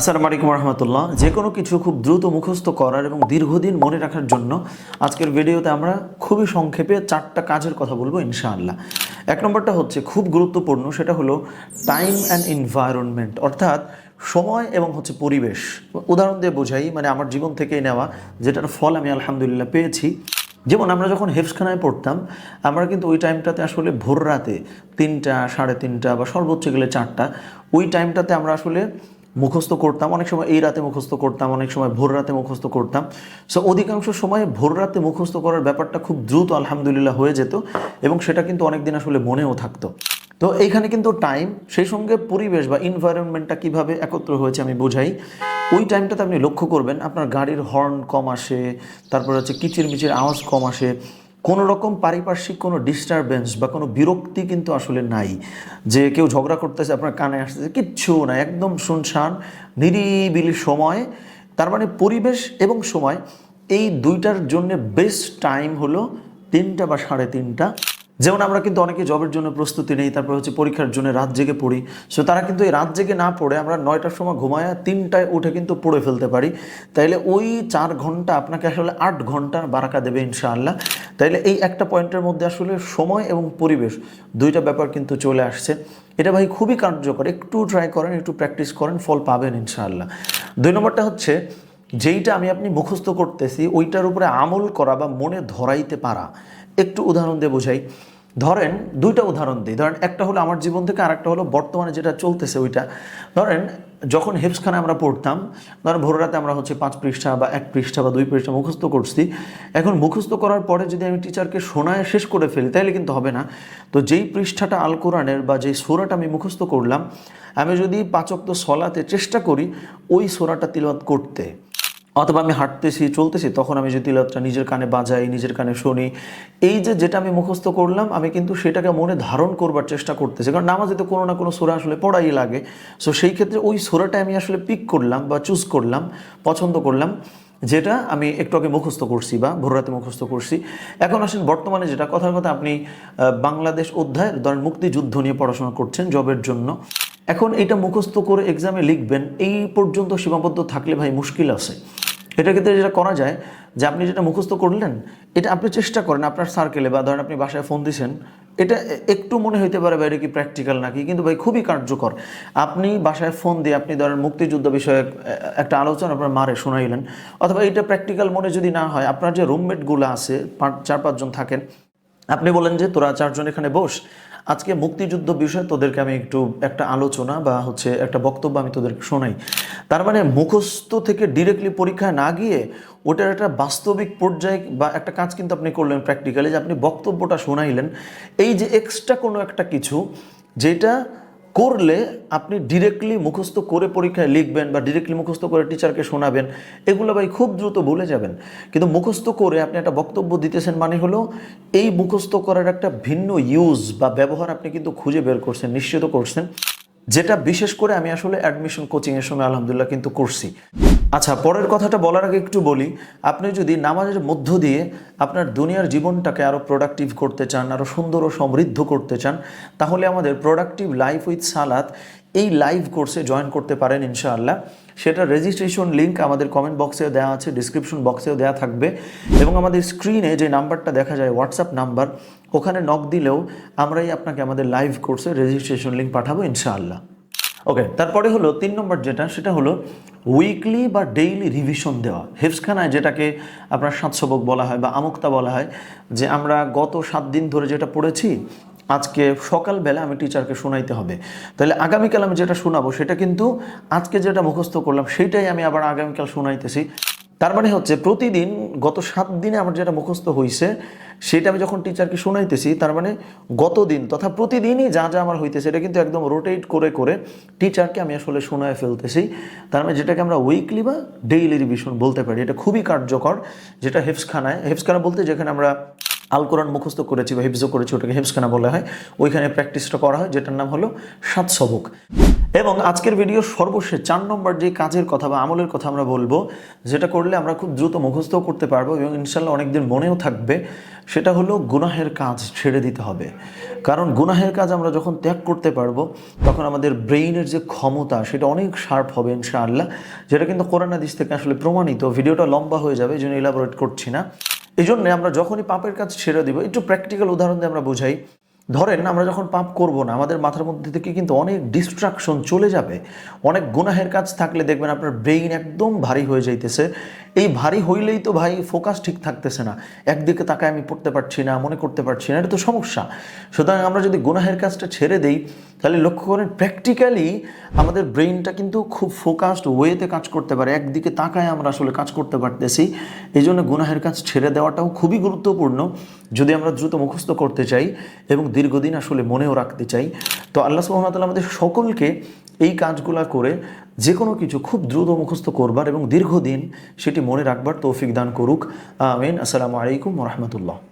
আসসালামু আলাইকুম রহমতুল্লাহ যে কোনো কিছু খুব দ্রুত মুখস্থ করার এবং দীর্ঘদিন মনে রাখার জন্য আজকের ভিডিওতে আমরা খুবই সংক্ষেপে চারটা কাজের কথা বলব ইনশাআল্লাহ। এক নম্বরটা হচ্ছে খুব গুরুত্বপূর্ণ, সেটা হলো টাইম অ্যান্ড এনভায়রনমেন্ট অর্থাৎ সময় এবং হচ্ছে পরিবেশ। উদাহরণ দিয়ে বোঝাই মানে আমার জীবন থেকেই নেওয়া, যেটার ফল আমি আলহামদুলিল্লাহ পেয়েছি। যেমন আমরা যখন হেফসখানায় পড়তাম, আমরা কিন্তু ওই টাইমটাতে আসলে ভোর রাতে তিনটা, সাড়ে তিনটা বা সর্বোচ্চ গেলে চারটা, ওই টাইমটাতে আমরা আসলে মুখস্থ করতাম, অনেক সময় এই রাতে মুখস্থ করতাম, অনেক সময় ভোর রাতে মুখস্থ করতাম। সো অধিকাংশ সময় ভোর রাতে মুখস্থ করার ব্যাপারটা খুব দ্রুত আলহামদুলিল্লাহ হয়ে যেত এবং সেটা কিন্তু অনেকদিন আসলে মনেও থাকতো। তো এইখানে কিন্তু টাইম সেই সঙ্গে পরিবেশ বা ইনভায়রনমেন্টটা কীভাবে একত্র হয়েছে আমি বোঝাই। ওই টাইমটাতে আপনি লক্ষ্য করবেন, আপনার গাড়ির হর্ন কম আসে, তারপর হচ্ছে কিচির মিচির আওয়াজ কম আসে কোনো রকম পারিপার্শ্বিক কোনো ডিস্টারবেন্স বা কোনো বিরক্তি কিন্তু আসলে নাই। যে কেউ ঝগড়া করতেছে, আপনার কানে আসতেছে, কিচ্ছু না একদম শুনশান, নিরিবিলি সময়। তার মানে পরিবেশ এবং সময়, এই দুইটার জন্য বেস্ট টাইম হলো তিনটা বা সাড়ে তিনটা। যেমন আমরা কিন্তু অনেকে জবের জন্য প্রস্তুতি নেই, তারপর হচ্ছে পরীক্ষার জন্য রাত জেগে পড়ি। সো তারা কিন্তু এই রাত জেগে না পড়ে আমরা নয়টার সময় ঘুমায় তিনটায় উঠে কিন্তু পড়ে ফেলতে পারি। তাইলে ওই চার ঘণ্টা আপনাকে আসলে আট ঘণ্টার বারাকা দেবে ইনশাআল্লাহ। তাইলে এই একটা পয়েন্টের মধ্যে আসলে সময় এবং পরিবেশ দুইটা ব্যাপার কিন্তু চলে আসছে। এটা ভাই খুবই কার্যকর। একটু ট্রাই করেন, একটু প্র্যাকটিস করেন, ফল পাবেন ইনশাআল্লাহ। দুই নম্বরটা হচ্ছে, যেইটা আমি আপনি মুখস্থ করতেছি, ওইটার উপরে আমল করা বা মনে ধরাইতে পারা। একটু উদাহরণ দিয়ে বোঝাই। ধরেন, দুইটা উদাহরণ দিই। ধরেন, একটা হলো আমার জীবন থেকে আর একটা হলো বর্তমানে যেটা চলতেছে ওইটা। ধরেন যখন হেফসখানে আমরা পড়তাম ধর ভোর রাতে আমরা হচ্ছে পাঁচ পৃষ্ঠা বা এক পৃষ্ঠা বা দুই পৃষ্ঠা মুখস্থ করছি, এখন মুখস্থ করার পরে যদি আমি টিচারকে শোনায় শেষ করে ফেলি, তাহলে কিন্তু হবে না। তো যেই পৃষ্ঠাটা আল কোরআনের বা যেই সোরাটা আমি মুখস্থ করলাম, আমি যদি পাচক তো সলাতে চেষ্টা করি, ওই সোরাটা তিলওয়াত করতে। অথবা আমি হাঁটতেছি, চলতেছি, তখন আমি যে তিলতটা নিজের কানে বাজাই, নিজের কানে শুনি, এই যে যেটা আমি মুখস্থ করলাম, আমি কিন্তু সেটাকে মনে ধারণ করবার চেষ্টা করতেছি। কারণ নামাজে তো কোনো না কোনো সোরা আসলে পড়াই লাগে। সো সেই ক্ষেত্রে ওই সোরাটা আমি আসলে পিক করলাম বা চুজ করলাম, পছন্দ করলাম, যেটা আমি একটু আগে মুখস্থ করছি বা ভোররাতে মুখস্থ করছি। এখন আসেন, বর্তমানে যেটা কথার কথা, আপনি বাংলাদেশ অধ্যায়ের, ধরেন মুক্তিযুদ্ধ নিয়ে পড়াশোনা করছেন জবের জন্য। এখন এটা মুখস্থ করে এক্সামে লিখবেন, এই পর্যন্ত সীমাবদ্ধ থাকলে ভাই মুশকিল আছে। এটার ক্ষেত্রে যেটা করা যায়, যে আপনি যেটা মুখস্থ করলেন, এটা আপনি চেষ্টা করেন আপনার সার্কেলে বা ধরেন আপনি বাসায় ফোন দিছেন, এটা একটু মনে হইতে পারে বাইরে কি প্র্যাকটিক্যাল নাকি? কিন্তু ভাই খুবই কার্যকর। আপনি বাসায় ফোন দিয়ে আপনি ধরেন মুক্তিযুদ্ধ বিষয়ে একটা আলোচনা আপনার মারে শোনাইলেন, অথবা এটা প্র্যাকটিক্যাল মনে যদি না হয়, আপনার যে রুমমেটগুলো আছে, পাঁচ, চার, পাঁচজন থাকেন, আপনি বলেন যে তোরা চারজন এখানে বস আজকে মুক্তিযুদ্ধ বিষয়ে তোদেরকে আমি একটু একটা আলোচনা বা হচ্ছে একটা বক্তব্য আমি তোদেরকে শোনাই। তার মানে মুখস্থ থেকে ডিরেক্টলি পরীক্ষায় না গিয়ে ওটার একটা বাস্তবিক পর্যায়ে বা একটা কাজ কিন্তু আপনি করলেন প্র্যাকটিক্যালি যে আপনি বক্তব্যটা শোনাইলেন। এই যে এক্সট্রা কোনো একটা কিছু যেটা করলে আপনি ডিরেক্টলি মুখস্থ করে পরীক্ষায় লিখবেন বা ডিরেক্টলি মুখস্থ করে টিচারকে শোনাবেন, এগুলো ভাই খুব দ্রুত ভুলে যাবেন। কিন্তু মুখস্থ করে আপনি একটা বক্তব্য দিতেছেন মানে হলো, এই মুখস্থ করার একটা ভিন্ন ইউজ বা ব্যবহার আপনি কিন্তু খুঁজে বের করছেন, নিশ্চিত করছেন। যেটা বিশেষ করে আমি আসলে অ্যাডমিশন কোচিংয়ের সময় আলহামদুলিল্লাহ কিন্তু করছি। আচ্ছা পরের কথাটা বলার আগে একটু বলি, আপনি যদি নামাজের মধ্য দিয়ে আপনার দুনিয়ার জীবনটাকে আরও প্রোডাক্টিভ করতে চান আরও সুন্দর ও সমৃদ্ধ করতে চান, তাহলে আমাদের প্রোডাক্টিভ লাইফ উইথ সালাত এই লাইভ কোর্সে জয়েন করতে পারেন ইনশাআল্লাহ। সেটা রেজিস্ট্রেশন লিঙ্ক আমাদের কমেন্ট বক্সেও দেওয়া আছে ডিসক্রিপশন বক্সেও দেওয়া থাকবে এবং আমাদের স্ক্রিনে যে নাম্বারটা দেখা যায় হোয়াটসঅ্যাপ নাম্বার, ওখানে নক দিলেও আমরাই আপনাকে আমাদের লাইভ কোর্সে রেজিস্ট্রেশন লিঙ্ক পাঠাবো ইনশাআল্লাহ। ওকে তারপরে হলো তিন নম্বর যেটা, সেটা হলো উইকলি বা ডেইলি রিভিশন দেওয়া। হেফসখানায় যেটাকে আপনার সাতসবক বলা হয় বা আমুক্তা বলা হয়, যে আমরা গত সাত দিন ধরে যেটা পড়েছি আজকে সকালবেলা আমি টিচারকে শোনাইতে হবে। তাহলে আগামীকাল আমি যেটা শোনাবো, সেটা কিন্তু আজকে যেটা মুখস্থ করলাম সেটাই আমি আবার আগামীকাল শোনাইতেছি। তার মানে হচ্ছে প্রতিদিন গত সাত দিনে আমার যেটা মুখস্থ হয়েছে সেটা আমি যখন টিচারকে শোনাইতেছি, তার মানে গত দিন তথা প্রতিদিনই যা যা আমার হইতেছে, এটা কিন্তু একদম রোটেট করে করে টিচারকে আমি আসলে শোনায় ফেলতেছি। তার মানে যেটাকে আমরা উইকলি বা ডেইলি রিভিশন বলতে পারি, এটা খুবই কার্যকর, যেটা হেফসখানায় হেফসখানা বলতে যেখানে আমরা আল কোরআন মুখস্থ করেছি বা হিফজও করেছি ওটাকে হিফজখানা বলা হয়। ওইখানে প্র্যাকটিসটা করা হয়, যেটার নাম হলো সাত সবক। এবং আজকের ভিডিওর সর্বশেষ চার নম্বর যে কাজের কথা বা আমলের কথা আমরা বলব, যেটা করলে আমরা খুব দ্রুত মুখস্থও করতে পারব এবং ইনশাল্লাহ অনেকদিন মনেও থাকবে, সেটা হলো গুনাহের কাজ ছেড়ে দিতে হবে। কারণ গুনাহের কাজ আমরা যখন ত্যাগ করতে পারব, তখন আমাদের ব্রেইনের যে ক্ষমতা, সেটা অনেক শার্প হবে ইনশাআল্লাহ, যেটা কিন্তু কোরআন হাদিস থেকে আসলে প্রমাণিত। ভিডিওটা লম্বা হয়ে যাবে, এই জন্য ইলাবোরেট করছি না। এই জন্য আমরা যখনই পাপের কাজ ছেড়ে দিব, একটু প্র্যাকটিক্যাল উদাহরণ দিয়ে আমরা বোঝাই। ধরেন, আমরা যখন পাপ করব না, আমাদের মাথার মধ্যে থেকে কিন্তু অনেক ডিস্ট্রাকশন চলে যাবে। অনেক গুনাহের কাজ থাকলে দেখবেন আপনার ব্রেইন একদম ভারী হয়ে যাইতেছে। এই ভারী হইলেই তো ভাই ফোকাস ঠিক থাকতেছে না। একদিকে তাকায় আমি পড়তে পারছি না, মনে করতে পারছি না, এটা তো সমস্যা। সুতরাং আমরা যদি গুনাহের কাজটা ছেড়ে দেই তাহলে লক্ষ্য করেন প্র্যাকটিক্যালি আমাদের ব্রেইনটা কিন্তু খুব ফোকাসড ওয়েতে কাজ করতে পারে। একদিকে তাকায় আমরা আসলে কাজ করতে পারতেছি। এই জন্য গুনাহের কাজ ছেড়ে দেওয়াটাও খুবই গুরুত্বপূর্ণ। যদি আমরা দ্রুত মুখস্থ করতে চাই এবং দীর্ঘদিন আসলে মনেও রাখতে চাই, তো আল্লাহ সুহামতাল্লাহ আমাদের সকলকে এই কাজগুলা করে যে কোনো কিছু খুব দ্রুত মুখস্থ করবার এবং দীর্ঘদিন সেটি মনে রাখবার তৌফিক দান করুক। আমিন। আসসালামু আলাইকুম রহমতুল্লাহ।